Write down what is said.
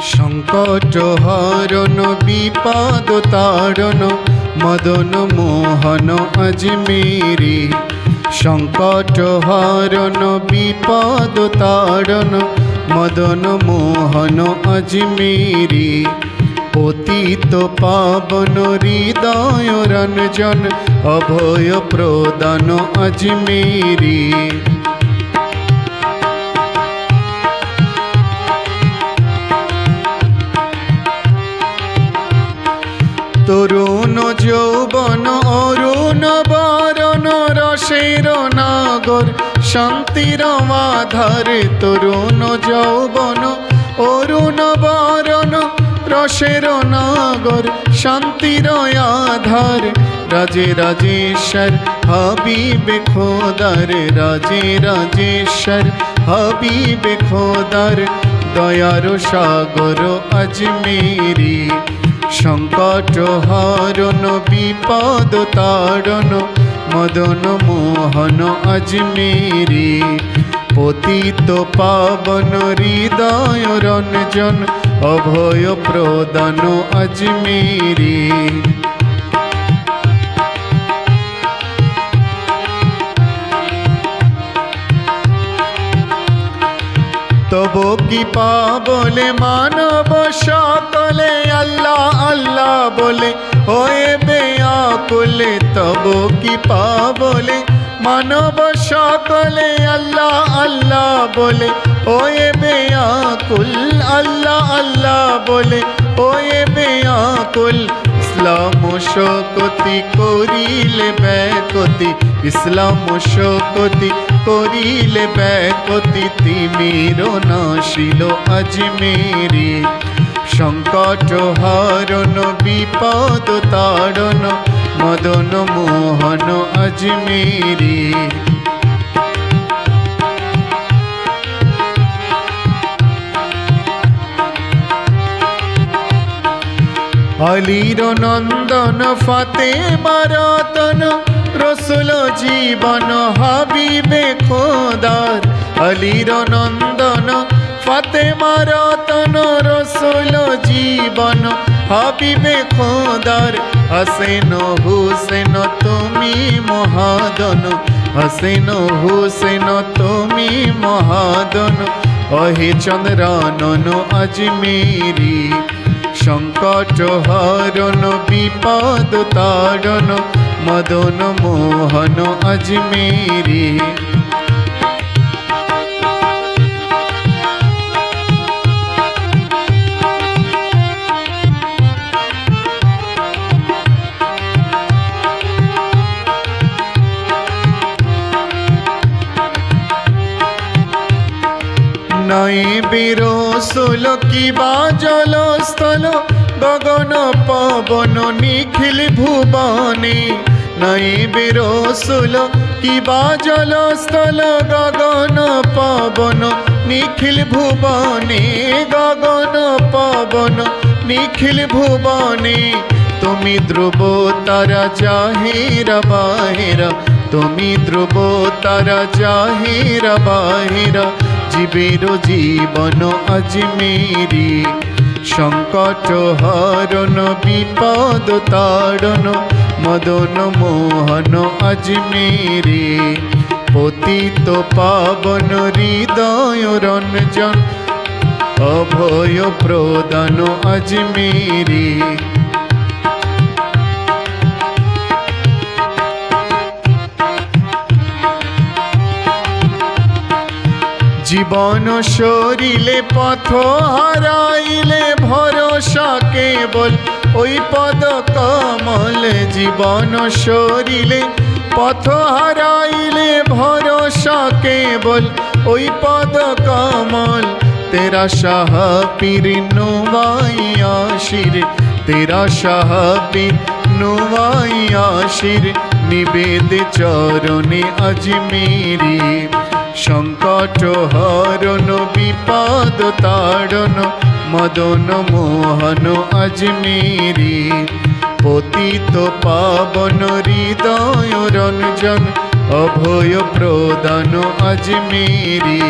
সংকট হরণ বিপদ তারণ, মদন মোহন আজমেরি সংকট হরণ বিপদ তারণ, মদন মোহন আজমেরি পতিত পাবন, হৃদয় রঞ্জন, অভয় প্রদান আজমেরি তরুণ যৌবন, অরুণ বরণ, রসের নাগর, শান্তির মাধার তরুণ যৌবন, অরুণ বরণ, রসের নাগর, শান্তির আধার। রাজে রাজেশ্বর, হাবিবে খোদার, রাজে রাজেশ্বর, হাবিবে খোদার, দয়ার সাগর আজমেরি। সংকট হরণ বিপদ তারণ মদন মোহন আজমেরি পতিত পাবন হৃদয় রঞ্জন অভয় প্রদান আজমেরি তব কি বলে মানব সকলে? আল্লাহ আল্লাহ বলে হয়ে বলে তবু কি বলে মানব সকলে আল্লাহ আল্লাহ বলে, ওয়ে বেয়াকুল আল্লাহ আল্লাহ বলে, ওয়ে বেয়াকুল ইসলাম শকতি করিলে ব্যাকতি, ইসলাম শকতি করিলে ব্যাকতি, তিমির নাশিল আজমেরি সংকট হরণ, বিপদ তাড়ন মদন মোহন আজমেরি। আলির নন্দন ফাতে মারতন রসুল জীবন হাবিবে খোদার। আলির নন্দন ফাতে মারতন রসুল জীবন হাবিবে খোদার, হাসেন হুসেন, তুমি মহাদন। হাসেন হুসেন, তুমি মহাদন। অহে চন্দ্রানন আজমেরি সংকট হরণ, বিপদ তাড়ন মদন মোহন আজমেরি নাই বিরসুল কিবা জলস্থল? গগন পবন, নিখিল ভুবনে। নাই বিরসুল কিবা জলস্থল, গগন পবন, নিখিল ভুবনে। গগন পবন, নিখিল ভুবনে। তুমি ধ্রুব তারা জাহিরা বাহিরা, তুমি ধ্রুব তারা জাহিরা বাহিরা। জীবের জীবন আজমেরি সংকট, হরণ, বিপদ, তাড়ন, মদন, মোহন আজমেরি পতিত পাবন, হৃদয় রঞ্জন, অভয় প্রদান আজমেরি জীবন শরীরে পথ হারাইলে ভরসা কেবল ওই পদ কমল। জীবন শরীরে পথ হারাইলে ভরসা কেবল ওই পদ কমল। তেরা শাহ পীর নোয়াইয়া শির তেরা শাহ পীর নোয়াইয়া শির নিবেদ চরণে আজমেরি। সংকট হরণ বিপদ তাড়ন মদন মোহন আজমেরি। পতিত পাবন হৃদয় রঞ্জন অভয় প্রদান আজমেরি।